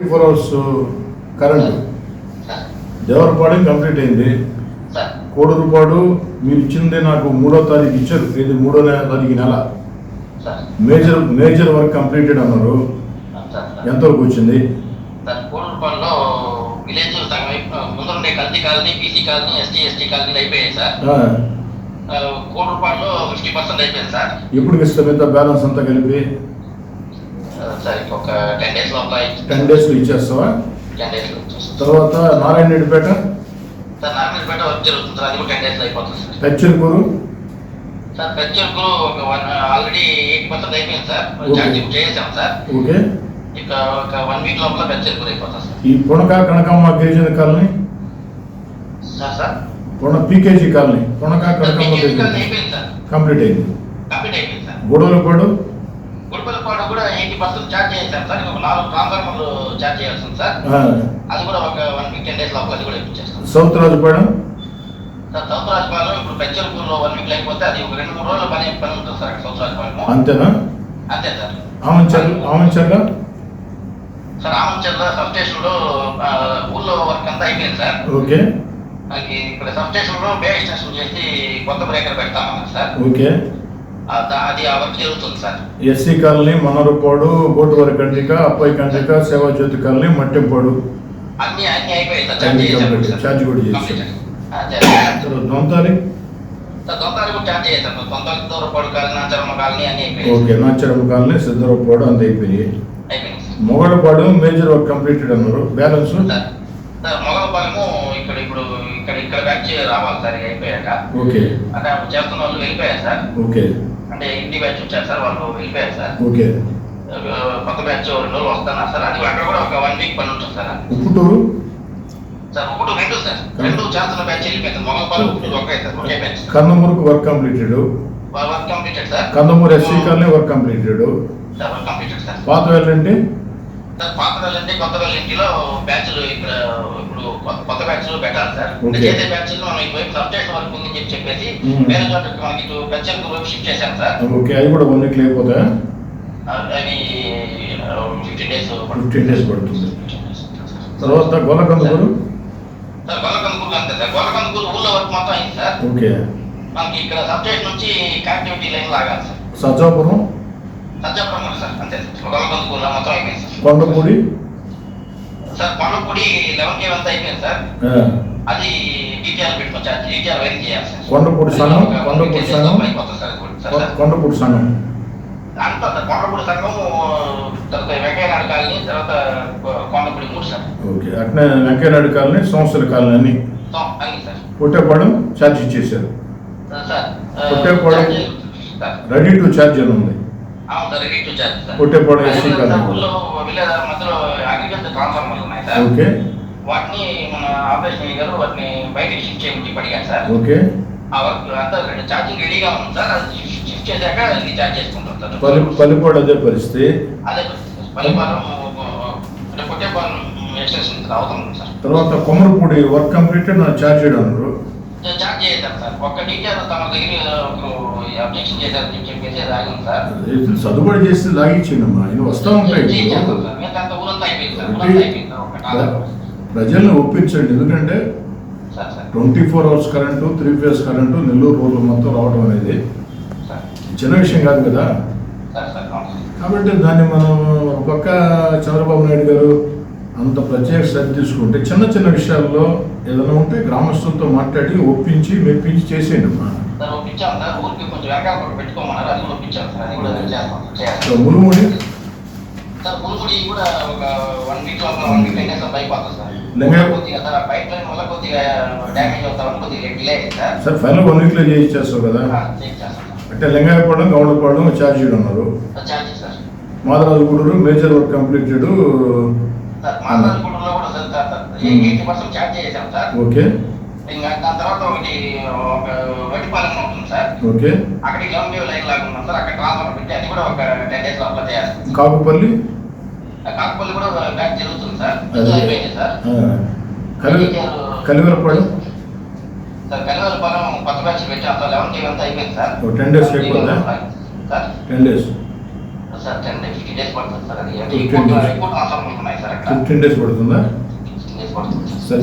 Four hours current Devarapadu complete అయింది. కోడూరుపాడు మీరు ఇచ్చింది నాకు మూడో తారీఖు ఇచ్చారు. ఇది మూడో నెల తారీఖు నెల. మేజర్ మేజర్ వర్క్ కంప్లీటెడ్ అన్నారు. ఎంతవరకు వచ్చింది? కోడూరుపాడులో విలేజ్ ముందుండే కల్తీ colony BC colony ST ST కాలనీలు అయిపోయాయి సార్ ఆ, ఆ, కోడూరుపాడులో ఫిఫ్టీ పర్సెంట్ అయిపోయింది సార్ ఎప్పుడు ఇస్తాం? ఇంత బ్యాలెన్స్ అంతా కలిపి? సార్ ఇంకొక టెన్ డేస్ లోపల టెన్ డేస్లో ఇచ్చేస్తావా? టెన్. తర్వాత నారాయణ రెడ్డిపేట సార్ నార్మల్పేట వర్క్ జరుగుతుంది సార్ అది కూడా టెన్ అయిపోతుంది సార్. పెచ్చర్కూరు సార్ ఒక వన్ ఆల్రెడీ ఎయిటీ పర్సెంట్ అయిపోయింది సార్. ఛార్జింగ్ చేసాం సార్. ఓకే. ఇక ఒక వన్ వీక్ లోపల పెంచర్కు అయిపోతుంది సార్. ఈ పుణక కనకమ్మ గిరిజన colony? Sir sir. పుణ P K G colony. Punaka Kanakamma గిరిజన కంప్లీట్ అయింది. కంప్లీట్ అయిపోయింది సార్. కూడా ఎయిటీ పర్సెంట్ ఛార్జ్ చేశాం సార్. ఇంకొక నాలుగు ట్రాన్స్ఫార్మర్లు ఛార్జ్ చేయాల్సి ఉంది సార్ అది కూడా ఒక వన్ వీక్ టెన్ డేస్ లోపల అది కూడా ఇప్పించేస్తాం. South Rajupadu? Sir south Rajapalem ఇప్పుడు పెంచర్పూర్లో వన్ వీక్ లేకపోతే అది ఒక రెండు మూడు రోజుల పని పని ఉంటుంది సార్ సౌత్ రాజపాలెం అంతేనా? అంతే sir. Amancharla Amancharla? Sir Amancharla sub స్టేషన్లో ఆ, ఊళ్ళో వర్క్ అంతా అయిపోయింది సార్. ఓకే. మనకి ఇక్కడ సబ్ స్టేషన్లో బే ఎక్స్టెన్షన్ చేసి కొత్త బ్రేకర్ పెడతామన్నారు సార్. ఓకే. అది జరుగుతుంది sir. SC colony Manarapadu Botuvari Kandrika Appayi Kandrika Sevajyothi colony Mattempadu. అన్ని అన్ని అయిపోయాయి సార్. ఛార్జ్ కూడా ఓకే నాచరం కాలనీ సిద్ధరపాడు అంత అయిపోయి మొగడపాడు మేజర్ వర్క్ కంప్లీటెడ్ అన్నారు. బ్యాలెన్స్ ఇక్కడ ఇప్పుడు ఇక్కడ ఇక్కడ బ్యాచ్ రావాలి సార్ అయిపోయాక. ఓకే. అంటే చేస్తున్న వాళ్ళు వెళ్ళిపోయారు సార్. ఓకే. అంటే ఇంటి బ్యాచ్ వచ్చారు సార్ వాళ్ళు వెళ్ళిపోయారు సార్. ఓకే. కొత్త బ్యాచ్ రెండు వస్తున్నారు సార్? అది అక్కడ కూడా ఒక వన్ వీక్ పని ఉంటుంది సార్. ఉప్పుటూరు? సార్ ఒకటి రెండు సార్. రెండు చేస్తున్న బ్యాచ్ వెళ్ళిపోయింది. మొగలపాలెం ఒకటి ఒకే సార్ ఒకే batch కందమూరుకు work completed. Work completed sir. Kandamuru SC colony work completed. Sir work completed sir. పాత వెళ్ళండి సార్ పాత వాళ్ళంటే కొత్త ఇంటిలో బ్యాచ్లు ఇక్కడ ఇప్పుడు కొత్త- బ్యాచ్లు పెట్టాలి సార్. అంటే చేసే బ్యాచ్లు మనం ఇటువైపు సబ్స్టేషన్ వరకు ఉందని చెప్పి చెప్పేసి. వేరే చోటకి మనకి ఇటు పెంచర్ వైపు షిఫ్ట్ చేశాం సార్. ఓకే అవి కూడా వన్ వీక్ అయిపోతాయా అ- అవి ఫిఫ్టీన్ డేస్ ఫిఫ్టీన్ డేస్ పడుతుంది. తర్వాత గొల్లకందూరు సార్ గొల్లకందుకూరు అంతే సార్. గొల్లకందుకూరు ఊళ్ళో వర్క్ మొత్తం అయింది సార్. ఓకే. మనకి ఇక్కడ సబ్స్టేషన్ నుంచి కనెక్టివిటీ లైన్ లాగాలి sir. Sajjapuram? Kondapudi? Sir Kondapudi eleven K అంతా అయిపోయింది సార్. అది డీటీఆర్ పెట్టుకోవచ్చు అది డీటీఆర్ వైరింగ్ చేయాలి సార్. కొండపూడి సంఘం కొండపూడి సంఘం. కొండపూడి సంఘం అంతా సార్ కొండపూడి సంఘం తర్వాత వెంకయ్యనాయుడు కాలనీ తర్వాత కొండపూడి మూడు సార్. ఓకే అట్నే కాలనీ సంవత్సర కాలనీ అన్ని. పుట్టేపాడు ఛార్జ్ ఇచ్చేసారు సార్. రెడీ టు ఛార్జ్ అని ఉంది. అదే ఎస్సీ ఓకే. వాటిని మన ఆపరేషన్ గారు వాటిని బయటికి షిఫ్ట్ చేయమని చెప్పి అడిగారు సార్. ఓకే. ఆ వర్క్ అంతా ఛార్జింగ్ రెడీగా ఉంది సార్. అది షిఫ్ట్ చేశాక రీఛార్జ్ చేసుకుంటాం సార్. పల్లి పల్లిపాడు అదే పరిస్థితి. అదే పల్లెపాలెం అంటే కొట్టేపాలెం ఎక్స్టెన్షన్ అవుతుంది సార్. తర్వాత కొమరపూడి వర్క్ కంప్లీటెడ్ నా ఛార్జ్ అన్నారు చేశారు సార్. ఒక్క తమ దగ్గర ఒకరు అబ్జెక్షన్ చేశారని చెప్పేసి సార్. చేస్తే లాగిచ్చిండమ్మా ఇవి వస్తూ ఉంటాయి ప్రజల్ని ఒప్పించండి. ఎందుకంటే twenty four hours current three phase current Nellore రోడ్లు మొత్తం రావడం అనేది చిన్న విషయం కాదు కదా. కాబట్టి దాన్ని మనం ఒక పక్క చంద్రబాబు నాయుడు గారు అంత ప్రత్యేక శ్రద్ధ తీసుకుంటే చిన్న చిన్న విషయాల్లో ఏదైనా ఉంటే గ్రామస్తులతో మాట్లాడి ఒప్పించి మెప్పించి చేసేయండి మునుముడి సార్. ఒక వన్ వీక్ ఫైనల్ వీక్లో చేయించేస్తావు కదా? అంటే లింగాయపాడు గౌడపాడు ఛార్జ్ ఉన్నారు Madaraju Gudur major work completed sir మాదారిగూడలో కూడా sir sir sir eighty percent charge చేసాం సార్. ఓకే. ఇంకా దాని తర్వాత ఒకటి ఒక వడ్డిపాలెం ఉంటుంది సార్. ఓకే. అక్కడికి లంబే లైన్ లాగా ఉన్నాం సార్. అక్కడ ట్రాన్స్ఫర్ పెట్టి అది కూడా ఒక టెన్ డేస్ లోపల చేయాలి కాకుపల్లి? కాకపోతే కూడా బ్యాక్ జరుగుతుంది సార్. అయిపోయింది సార్. కలివరపాడు? సార్ కనివాలపాలెం కొత్త బ్యాచ్ పెట్టాం. సార్ లెవెన్ టీ అంతా అయిపోయింది సార్. ఓ 10 days అయిపోతుందా? Sir. Ten days sir ten days fifty days పడుతుంది సార్. అది అంటే 15 రిపోర్ట్. రిపోర్ట్ అవసరం ఉన్నాయి సార్ అక్కడ. ఫిఫ్టీన్ డేస్ ఫిఫ్టీన్ డేస్ పడుతుంది? సార్.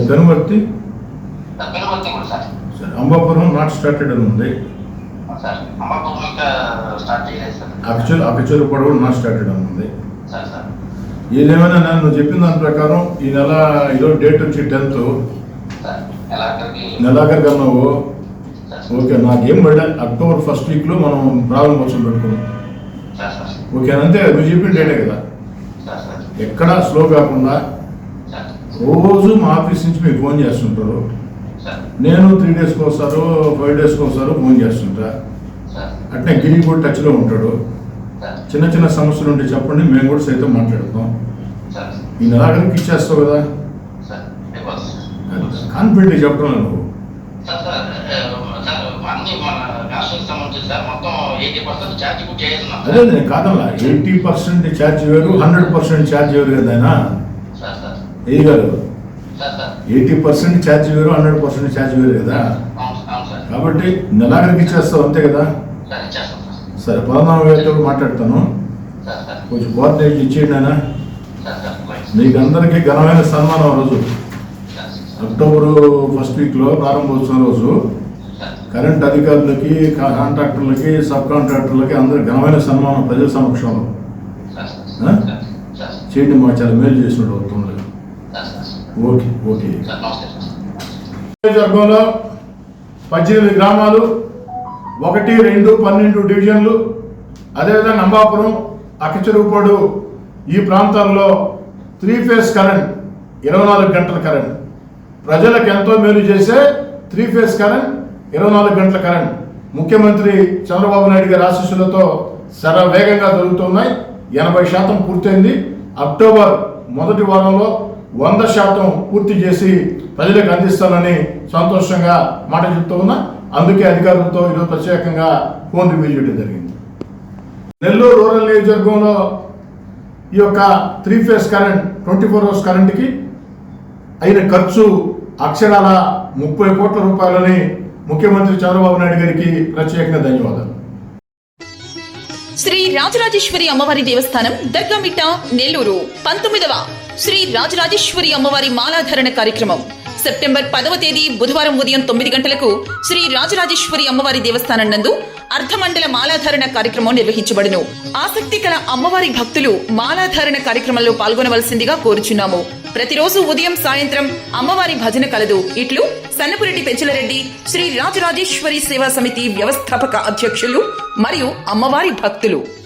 కూడా సరే. అంబాపురం నాట్ స్టార్టెడ్ అని ఉంది. సార్ అమ్మాపురం ఇంకా స్టార్ట్ చేయలేదు సార్. అకచూరు అకచూరు కూడా నాట్ స్టార్టెడ్ అని ఉంది. Sir sir. ఏదేమైనా నేను నువ్వు చెప్పిన దాని ప్రకారం ఈ నెల ఈరోజు డేట్ వచ్చి టెన్త్. నెలాఖరికి అన్నావు? సార్. ఓకే నాకేం పడ్డా అక్టోబర్ ఫస్ట్ వీక్లో మనం ప్రారంభోత్సవం పెట్టుకున్నాం. Sir sir. ఓకే అంతే నువ్వు చెప్పిన డేటే కదా. ఎక్కడా స్లో కాకుండా రోజు మా ఆఫీస్ నుంచి మీకు ఫోన్ చేస్తుంటారు. నేను త్రీ డేస్కి వస్తారు ఫైవ్ డేస్కి వస్తారు ఫోన్ చేస్తుంటా. అట్నే గిరి కూడా టచ్లో ఉంటాడు. చిన్న చిన్న సమస్యలు ఉంటే చెప్పండి మేము కూడా సైతం మాట్లాడుతాం. ఈ నెలాఖరికి ఇచ్చేస్తావు కదా? కాన్ఫిడెంట్ చెప్పడం నువ్వు అదే నేను కాదల్లా ఎయిటీ పర్సెంట్ ఛార్జ్ వేరు హండ్రెడ్ పర్సెంట్ ఛార్జ్ వేరు కదా ఏ గారు ఎయిటీ పర్సెంట్ ఛార్జ్ వేరు హండ్రెడ్ పర్సెంట్ ఛార్జ్ వేరు కదా? కాబట్టి నెలాఖరికి ఇచ్చేస్తావు అంతే కదా? సార్ పదనాలుగు వేలతో మాట్లాడతాను. కొంచెం కోఆర్డినేట్ ఇచ్చేయండి ఆయన. మీకు అందరికీ ఘనమైన సన్మానం ఆ రోజు. అక్టోబర్ ఫస్ట్ వీక్లో ప్రారంభోత్సవం రోజు. కరెంట్ అధికారులకి కాంట్రాక్టర్లకి సబ్ కాంట్రాక్టర్లకి అందరికి ఘనమైన సన్మానం ప్రజల సమక్షంలో. చేయండి మా చాలా మేలు చేసినట్టు అవుతుంది. Okay okay. నియోజకవర్గంలో పద్దెనిమిది గ్రామాలు ఒకటి రెండు పన్నెండు డివిజన్లు అదేవిధంగా అంబాపురం అక్కచెరువుపాడు ఈ ప్రాంతాల్లో త్రీ ఫేస్ కరెంట్ ఇరవై నాలుగు గంటల కరెంట్. ప్రజలకు ఎంతో మేలు చేసే త్రీ ఫేస్ కరెంట్ ఇరవై నాలుగు గంటల కరెంట్. ముఖ్యమంత్రి చంద్రబాబు నాయుడు గారి ఆశీస్సులతో వేగంగా జరుగుతున్నాయి. ఎనభై శాతం పూర్తయింది. అక్టోబర్ మొదటి వారంలో వంద శాతం పూర్తి చేసి ప్రజలకు అందిస్తానని సంతోషంగా మాట చెప్తూ ఉన్నా. అందుకే అధికారులతో ఈరోజు ప్రత్యేకంగా ఫోన్ రివ్యూ చేయడం జరిగింది. నెల్లూరు రూరల్ నియోజకవర్గంలో ఈ యొక్క three phase current twenty four hours కరెంట్కి అయిన ఖర్చు అక్షరాల ముప్పై కోట్ల రూపాయలని ముఖ్యమంత్రి చంద్రబాబు నాయుడు గారికి ప్రత్యేకంగా ధన్యవాదాలు. శ్రీ రాజరాజేశ్వరి అమ్మవారి దేవస్థానం దర్గామిట్ట నెల్లూరు. పంతొమ్మిదవ శ్రీ రాజరాజేశ్వరి అమ్మవారి మాలాధరణ కార్యక్రమం. సెప్టెంబర్ పదవ తేదీ బుధవారం ఉదయం తొమ్మిది గంటలకు శ్రీ రాజరాజేశ్వరి అమ్మవారి దేవస్థానం నందు అర్ధమండల మాలాధారణ కార్యక్రమం నిర్వహించబడును. ఆసక్తి కల అమ్మవారి భక్తులు మాలాధారణ కార్యక్రమంలో పాల్గొనవలసిందిగా కోరుచున్నాము. ప్రతిరోజు ఉదయం సాయంత్రం అమ్మవారి భజన కలదు. ఇట్లు సన్నపురెడ్డి పెంచలరెడ్డి శ్రీ రాజరాజేశ్వరి సేవా సమితి వ్యవస్థాపక అధ్యక్షులు మరియు అమ్మవారి భక్తులు.